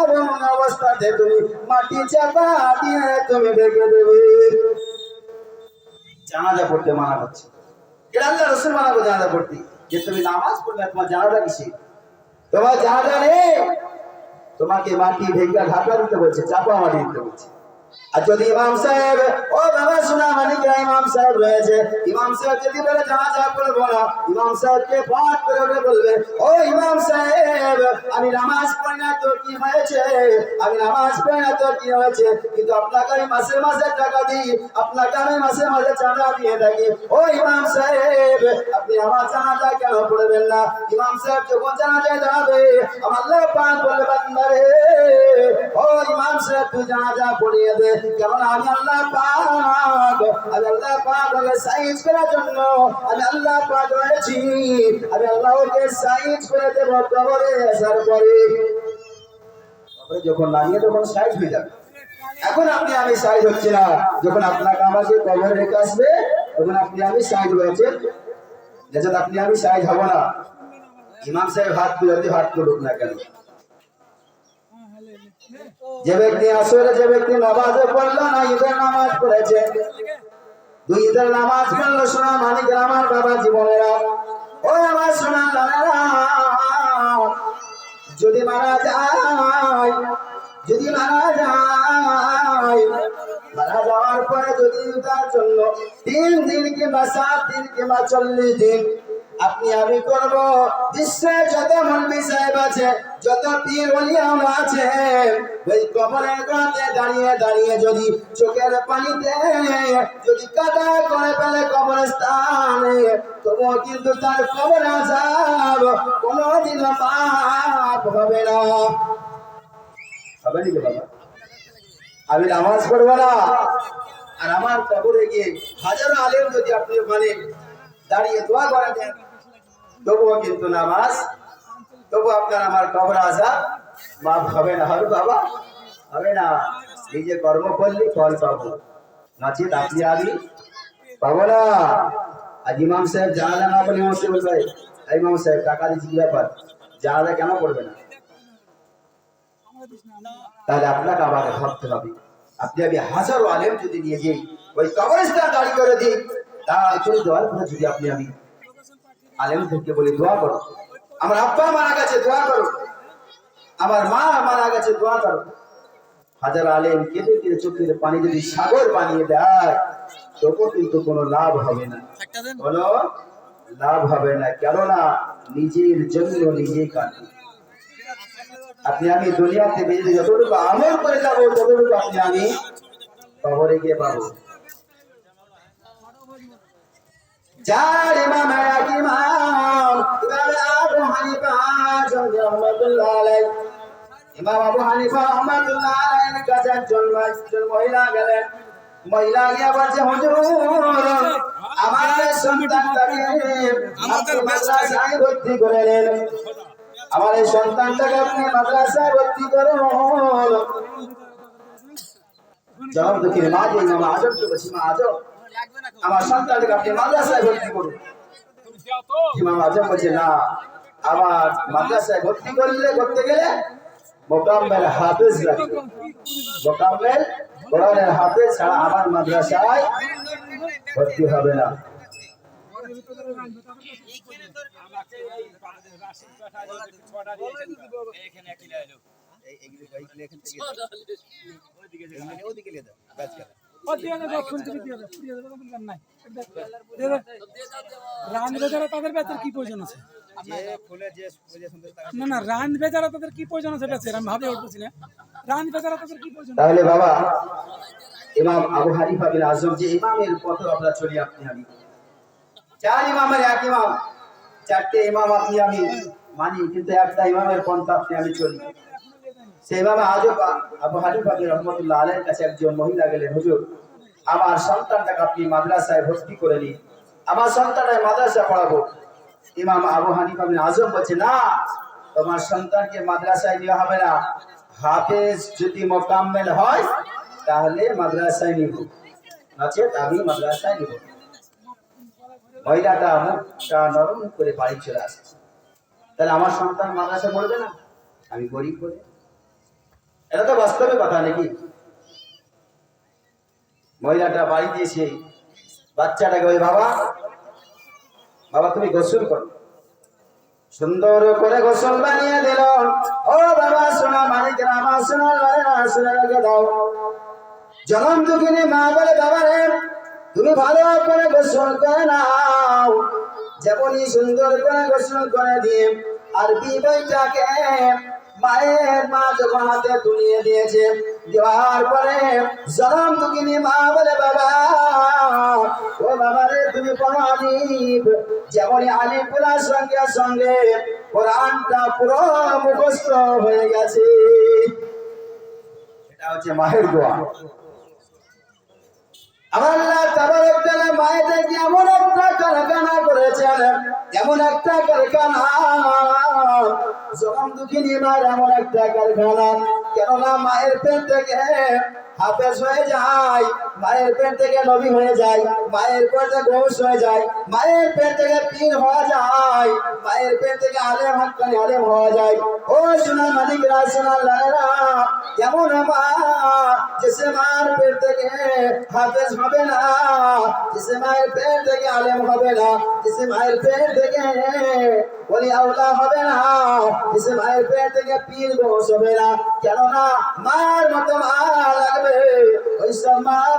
ওরম অবস্থাতে তুমি মাটি চাপা দিয়ে তুমি দেবে। জানাজা পড়তে মানা এটা আল্লাহ রসুল জানাজা পড়তে। যে তুমি নামাজ পড়বে তোমার জানাজা কিসে তোমার জানাজা নেই। তোমাকে মাটি ভেঙ্গা ঢাকা দিতে বলছে, চাপা মাটি দিতে বলছে। আর যদি ইমাম সাহেব, ও বাবা, শোনা মানিকরা ইমাম সাহেব রয়েছে, ইমাম সাহেব যদি বলে জানাজা পড়ব না ইমাম সাহেবকে পাঠ করে উঠে বলবে, ও ইমাম সাহেব, আমি নামাজ পড়ি না তো কি হয়েছে? আমি নামাজ পড়ি না তো কি হয়েছে? কিন্তু আপনাকে আমি মাসে মাসে টাকা দিই, আপনাকে আমি মাসে মাসে চাঁদা দিয়ে থাকি। ও ইমাম সাহেব আপনি আমার জানাজা কেন পড়বেন না? ইমাম সাহেব যখন জানাজায় দাঁড়াবে, আমার আল্লাহ পাক বলে বান্দারে, ও ইমাম সাহেব, তুই জানাজা পড়িয়ে দে। কারণ আমি আল্লাহ পাক, আমি আল্লাহ পাক ওকে সাইজ করার জন্য, আমি আল্লাহ পাক রয়েছি। আমি সাইজ করে দেব কবরে আসার পরে। যখন লাগিয়ে তখন সাইজ হয়ে যাবে। এখন আপনি আমি সাইজ হচ্ছে না। যখন আপনাকে আমাকে কবরে রেখে আসবে, তখন আপনি আমি সাইজ হয়েছে যেটা আপনি আমি সাইজ হব না। ইমাম সাহেব হাত তুলে হাত তুলুক না কেন? যে ব্যক্তি আসলে যে ব্যক্তি নামাজে পড়ল না, ঈদের নামাজ পড়েছে। দুই ঈদের নামাজ পড়ল, শোনা মানিক আমার বাবা জীবনেরা। ও আমার শোনা যদি মারা যায়, যদি মারা যায় মারা যাওয়ার পরে যদি তার জন্য তিন দিন কিংবা সাত দিন কিংবা চল্লিশ দিন আপনি আমি করব, বিশ্বে যত মন্ত্রী সাহেব আছে, যত পীর ওলিয়াম আছে, ওই কবরের দাঁড়িয়ে দাঁড়িয়ে যদি চোখের পানিতে, যদি কাদা করে ফেলে কবরস্থানে, তবুও কিন্তু তার কবর আসাব কোনোদিনও পাপ হবে না। হবে নাকি বাবা? আমি নামাজ পড়ব না। আর আমার কবরে গিয়ে হাজারো আলেম যদি আপনি ওখানে দাঁড়িয়ে দোয়া করে দেন তবুও কিন্তু নামাজ তবু আপনার আমার কবর আসা মাফ হবে না। হবে বাবা, হবে না। নিজে কর্ম করলে ফল পাবো। নাচিত আপনি আমি পাবো না। আর ইমাম সাহেব, জানালা না বলে ইমাম সাহেব বলবে ইমাম সাহেব, টাকা দিচ্ছি কি ব্যাপার? জানালা কেন পড়বে না? তাহলে আপনাকে আমাকে ভাবতে হবে। আপনি আমি হাজারো আলেম যদি নিয়ে যাই ওই কবরস্থান দাঁড়ি করে দিই তার দেওয়ার পরে যদি আপনি আমি আলেম থেকে বলি দোয়া করো। আমার আব্বা মারা গেছে দোয়া করো। আমার মা মারা গেছে দোয়া করো। হাজার আলেম কেঁদে কেঁদে চোখের পানি যদি সাগর বানিয়ে দেয় তবু কিন্তু কোনো লাভ হবে না। কোনো লাভ হবে না। কেননা নিজের জন্য নিজে কাটবে আপনি আমি দুনিয়াতে বেরিয়ে যতটুকু আমল করে যাব ততটুকু আপনি আমি কবরে গিয়ে পাবো। যার ইমাম এক ইমাম ইমাম আবু হানিফা রহমাতুল্লাহ আলাইহি। ইমাম আবু হানিফা রহমাতুল্লাহ আলাইহির কাছে একজন একজন মহিলা গেলেন। মহিলা গিয়ে বলছে হুজুর আমার সন্তানটাকে আমাদের মাদ্রাসায় ভর্তি করে নেন। আমার এই সন্তানটাকে আপনি মাদ্রাসায় ভর্তি করুন জবাব দুঃখী মা কে বলছি মা আজম আমার সন্তানটাকে আপনি মাদ্রাসায় ভর্তি করুন। করলে, করতে গেলে আমার মাদ্রাসায় ভর্তি হবে না। তাদের কি প্রয়োজন আছে আমি ভাবে না তাদের কি প্রয়োজন তাহলে বাবা, ইমাম আবু হানিফা বিন আজম যে ইমামের পথ আমরা চলি আপনি আমি চার ইমামের এক ইমাম। চারটে ইমাম আপনি, আমি মানি, কিন্তু একটা ইমামের পন্থা আপনি, আমি চলি। সেইভাবে আজও আবু হানিফা বিন রহমতুল্লাহ আলের কাছে একজন মহিলা গেলেন, হুজুর, আমার সন্তানটাকে আপনি মাদ্রাসায় ভর্তি করে নিন। আমার সন্তানটাকে মাদ্রাসা পড়াবো। ইমাম আবু হানিফা বিন আজম বলছে, না, তোমার সন্তানকে মাদ্রাসায় নেওয়া হবে না। হাফেজ যদি মোকাম্মেল হয়, তাহলে মাদ্রাসায় নিব। নচেত আমি মাদ্রাসায় নিব মহিলাটা মুখটা নরম করে বাড়ি চলে আসছে। তাহলে আমার সন্তান মাদ্রাসা পড়বে না? আমি গরিব বলে এটা তো বাস্তবে কথা নাকি? মহিলাটা বাড়ি দিয়েছে বাচ্চাটাকে ওই বাবা বাবা, তুমি গোসল করো। সুন্দর করে গোসল বানিয়ে দিল। ও বাবা সোনা মানিক রামা সোনা সোনা দাও। জনম দুঃখিনী মা বলে, বাবা রে তুমি ভালো করে গোসল করে নাও। যেমনই সুন্দর করে গোসল করে দিয়ে আর বিবইটাকে মায়ের মা যখন হাতে তুলিয়ে দিয়েছে, দেওয়ার পরে জনম দুঃখিনী মা বলে, বাবা, ও বাবা রে, তুমি কোনো আলিফ। যেমনই আলিফ বলার সঙ্গে সঙ্গে কোরআনটা পুরো মুখস্থ হয়ে গেছে। এটা হচ্ছে মায়ের দোয়া। আমার আল্লাহ তাবারক তাআলা মায়েদেরকে এমন একটা কারখানা করেছেন, এমন একটা কারখানা। জনম দুঃখিনী মায়ের এমন একটা কারখানা, কেননা মায়ের পেট থেকে হাফেজ হয়ে যায় মায়ের পেট থেকে নবী হয়ে যায়, মায়ের পেট থেকে গৌস হয়ে যায়, মায়ের পেট থেকে পীর হওয়া যায়, মায়ের পেট থেকে আলেম হাক্কানি আলেম হওয়া যায়। ও সোনা মালিকরা, সোনা লালেরা এমন মা জেসে মার পেট থেকে হাফেজ হবে না জেসে মায়ের পেট থেকে আলেম হবে না জেসে মায়ের পেট থেকে বলি আউলা হবে না জেসে মায়ের পেট থেকে পীর গোস হবে না। কেননা মার মতো মা লাগবে, ওই সব মার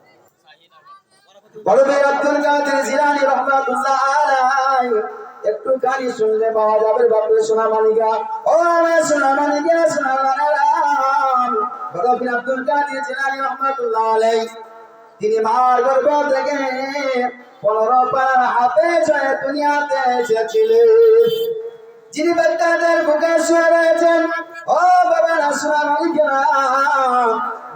একটু গানি শুনলে পাওয়া যাবে, বাপরে সোনা মালিকা ও আমার সোনা মালিকা সোনা আব্দুল কাদের রহমাতুল্লাহ তিনি মার থেকে পনেরো পাড়ার হাতে ছয় দুনিয়াতে যিনি বাচ্চাদের বুকে শুয়ে ও বাবা রাসুলা মালিকেরা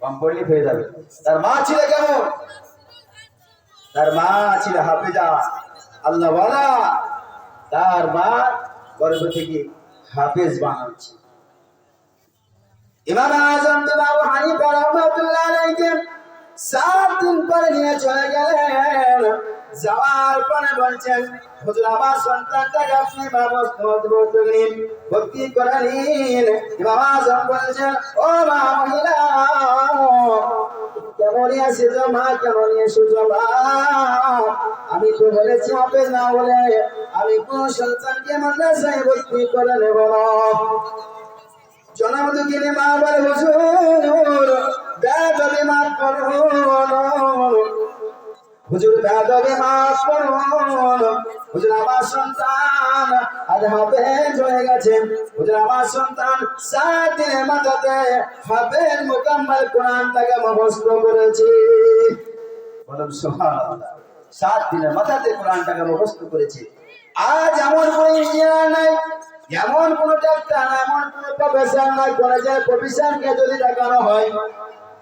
কম হয়ে যাবে। তার মা ছিল কেমন? তার মা ছিল হাফেজা। আল্লাহ তার মা গর্ভ থেকে হাফেজ বানাচ্ছে। ইমাম আজম বাবু হানিফা রহমাতুল্লাহ আলাইহি সাত দিন পরে নিয়ে চলে গেলেন। যাওয়ার পরে বলছেন, হুজুর, আমার সন্তানটাকে আপনি ভর্তি নিন, ভর্তি করে নিন। ইমাম আজম বলছেন ও মা মহিলা কেমন এসেছ মা? কেমন এসেছ মা? আমি তো বলেছি, আপনি না বলে আমি কোন সন্তানকে মাদ্রাসায় ভর্তি করে নেব না। জনম দুঃখিনী মা বলে, হুজুর বেদবি মাফ করুন হুজুর বেদবি মাফ করুন হুজুর আমার সন্তান আজ হাফেজ হয়ে গেছে। হুজুর আমার সন্তান সাত দিনের মাথাতে হাফেজ মোকাম্মল কোরআনটাকে মুখস্থ করেছে। বলুন, সুবহানাল্লাহ, সাত দিনের মাথাতে কোরআনটাকে মুখস্থ করেছে। আজ এমন কোন ইঞ্জিনিয়ার নাই, এমন কোন ডাক্তার, এমন কোন প্রফেসর নাই কলেজের প্রফেসরকে যদি দেখানো হয়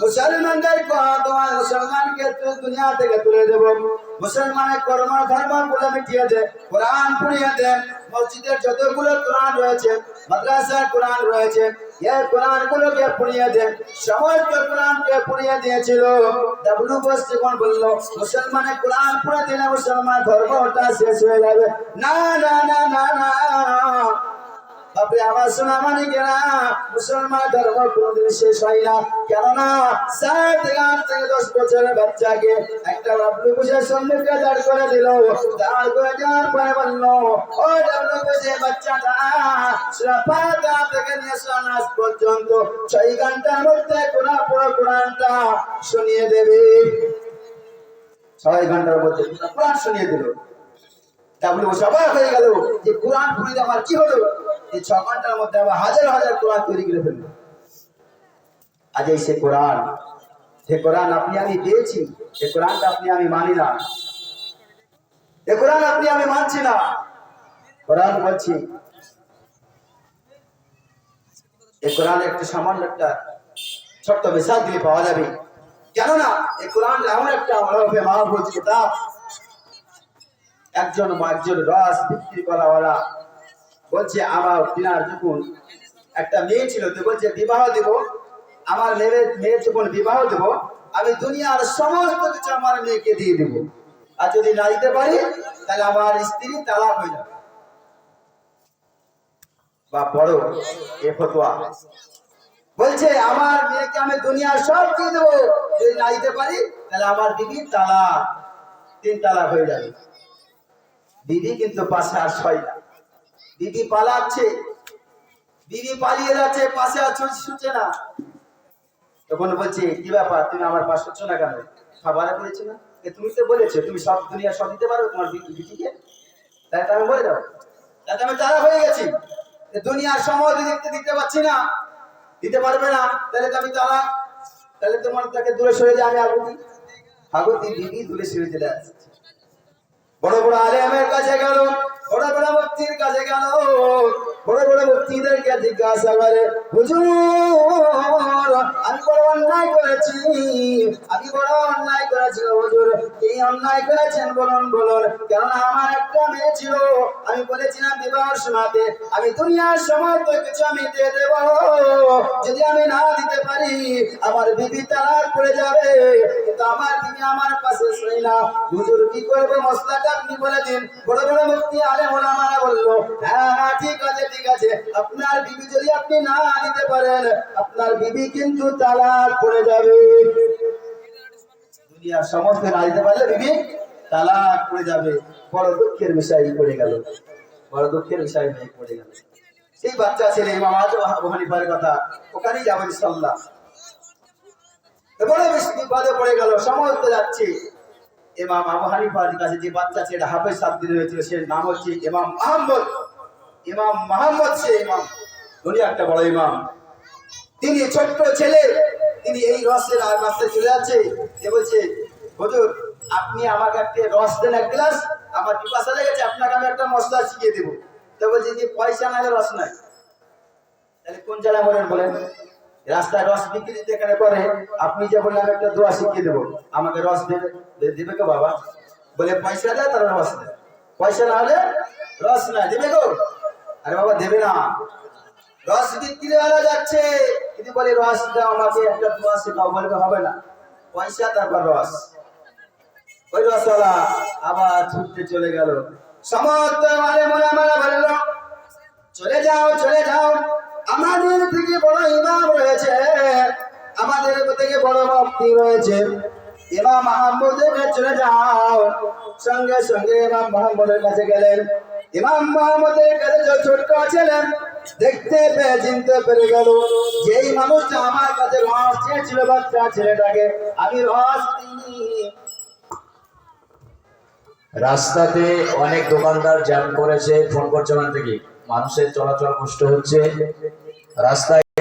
মুসলমানদের তোমার মুসলমানকে দুনিয়া থেকে তুলে দেব। মুসলমানের কর্ম ধর্মগুলো মিটিয়ে দে, কোরআন পুড়িয়ে দে, মসজিদের যতগুলো কোরআন রয়েছে, মাদ্রাসার কোরআন রয়েছে এই কোরআন গুলোকে দেন সমস্ত কোরআনকে পুড়িয়ে দিয়েছিল। ডাবলু বোস যখন বলল মুসলমানে কোরআন পুড়ে দিলে মুসলমান ধর্মটা শেষ হয়ে যাবে। না না না না না। আপনি আমার শোনা মানে কেনা? মুসলমান ধর্ম কোনদিন শেষ হয় না। কেননা, সাত আট থেকে দশ বছরের বাচ্চাকে একটা ডাবলু বুঝে সম্মুখে দাঁড় করে দিল। দাঁড় করে দেওয়ার পরে বলল, ও ডাবলু বাচ্চাটা থেকে নিয়ে পর্যন্ত। ছয় ঘণ্টার মধ্যে কোরআন পুরো কোরআনটা শুনিয়ে দেবে। ছয় ঘণ্টার মধ্যে কোরআন শুনিয়ে দিল। সবাই হয়ে গেল যে কোরআন আমার কি হলো? ছ ঘণ্টার মধ্যে আবার হাজার হাজার কোরআন তৈরি করে আজ সে কোরআন সে কোরআন আপনি আমি পেয়েছি, সে কোরআনটা আপনি আমি মানি না। এ কোরআন আপনি আমি মানছি না। কোরআন বলছি এই কোরআন একটা সামান্য একটা ছোট্ট মিশাল দিয়ে পাওয়া যাবে। কেননা এই কোরআন এমন একটা মাহফুজ কিতাব একজন একজন রস বিক্রি করাওয়ালা বলছে, আমার তিনার যখন একটা মেয়ে ছিল, তো বলছে, বিবাহ দেব, আমার মেয়ের মেয়ের যখন বিবাহ দেব, আমি দুনিয়ার সমস্ত কিছু আমার মেয়েকে দিয়ে দেব। আর যদি না দিতে পারি, তাহলে আমার স্ত্রী তালাক হয়ে যাবে। বা বড় এ ফতোয়া। বলছে, আমার মেয়েকে আমি দুনিয়ার সব দিয়ে দেবো, যদি না দিতে পারি, তাহলে আমার দিদি তালাক, তিন তালাক হয়ে যাবে। দিদি কিন্তু পাশে আর ছয় না। দিদি পালাচ্ছে। দিদি পালিয়ে যাচ্ছে, পাশে আর ছুটে ছুটছে না। তখন বলছে, কি ব্যাপার? তুমি আমার পাশে হচ্ছ না কেন? খাবার করেছ না? তুমি তো বলেছ, তুমি সব দুনিয়া সব দিতে পারো তোমার দিদি দিদিকে তাই আমি বলে দাও তাতে আমি তারা হয়ে গেছি। দুনিয়ার সময় দিতে দিতে পারছি না। দিতে পারবে না। তাহলে তো আমি তারা তাহলে তোমার তাকে দূরে সরে যায় আমি আগুতি আগুতি দিদি দূরে সরে চলে আসছে বড় বড় আলেমের কাছে গেল, বড় বড় মুক্তির কাছে গেল, বড় বড় মুক্তিদেরকে জিজ্ঞাসা করে, হুজুর আমি বড় অন্যায় করেছি। আমি বড় অন্যায় করেছি হুজুর। কি অন্যায় করেছেন বলুন বলুন। কেননা আমার একটা মেয়ে ছিল। আমি বলেছিলাম বিবাহ শোনাতে আমি দুনিয়ার সময় তো কিছু আমি দিয়ে দেব। যদি আমি না দিতে পারি, আমার বিবি তালাক পড়ে যাবে। কিন্তু আমার বিবি আমার পাশে শুই না। হুজুর, কি করব? মশলাটা আপনি বলে দিন। বড় বড় মুক্তি আলে মোলামারা বলল হ্যাঁ হ্যাঁ ঠিক আছে ঠিক আছে আপনার বিবি যদি আপনি না দিতে পারেন, আপনার বিবি কিন্তু তালাক পড়ে যাবে। দুনিয়ার সমস্ত না দিতে পারলে বিবি তালাক পড়ে যাবে। বড় দুঃখের বিষয় পড়ে গেল। বড় দুঃখের বিষয় হয়ে পড়ে গেল। সেই বাচ্চা ছেলে ইমাম হানিফার কথা, ওখানেই যাবেন ইনশাল্লাহ বড় বেশি বিপদে পড়ে গেল, সমস্ত যাচ্ছে। ইমাম আবু হানিফার কাছে যে বাচ্চা ছেলে হাফেজ সাত দিন হয়েছিল, সে নাম হচ্ছে ইমাম মাহমুদ। ইমাম মাহমুদ সে ইমাম। উনি একটা বড় ইমাম। তিনি ছোট্ট ছেলে। তিনি এই রসের আর রাস্তায় চলে যাচ্ছে। এ বলছে, হুজুর, আপনি আমাকে একটা রস দেন এক গ্লাস। আমার পিপাসা লেগেছে, আপনাকে আমি একটা মশলা শিখিয়ে দেবো। তো বলছি, যে পয়সা না রস নাই। তাহলে কোন জায়গায় বলেন বলেন, রাস্তায় রস বিক্রি যেখানে করে, আপনি যে বললেন, আমি একটা দোয়া শিখিয়ে দেবো। আমাকে রস দেবে দেবে গো বাবা। বলে, পয়সা দেয় তারা রস দেয় পয়সা না হলে রস না দেবে গো। আরে বাবা, দেবে না। রস বিক্রি হলে যাচ্ছে। যদি বলে রস দাও আমাকে, একটা দোয়া শেখাও বলবে হবে না। পয়সা, তারপর রস। ওই রসওয়ালা আবার ছুটতে চলে গেল। সমস্ত মানে মনে মনে বলল, চলে যাও চলে যাও। আমাদের থেকে বড় ইমাম রয়েছে। আমাদের থেকে বড় ভক্তি রয়েছে। ইমাম মাহমুদের চলে যাও। সঙ্গে সঙ্গে ইমাম মোহাম্মদের কাছে গেলেন। ইমাম মোহাম্মদের কাছে দেখতে পেয়ে চিনতে পেরে গেল। যেই মানুষটা আমার কাছে চেয়েছিল বাচ্চা ছেলেটাকে, আমি রস রাস্তাতে অনেক দোকানদার জ্যাম করেছে, ফোন করছে ওখান থেকে। মানুষের চলাচল কষ্ট হচ্ছে। রাস্তায়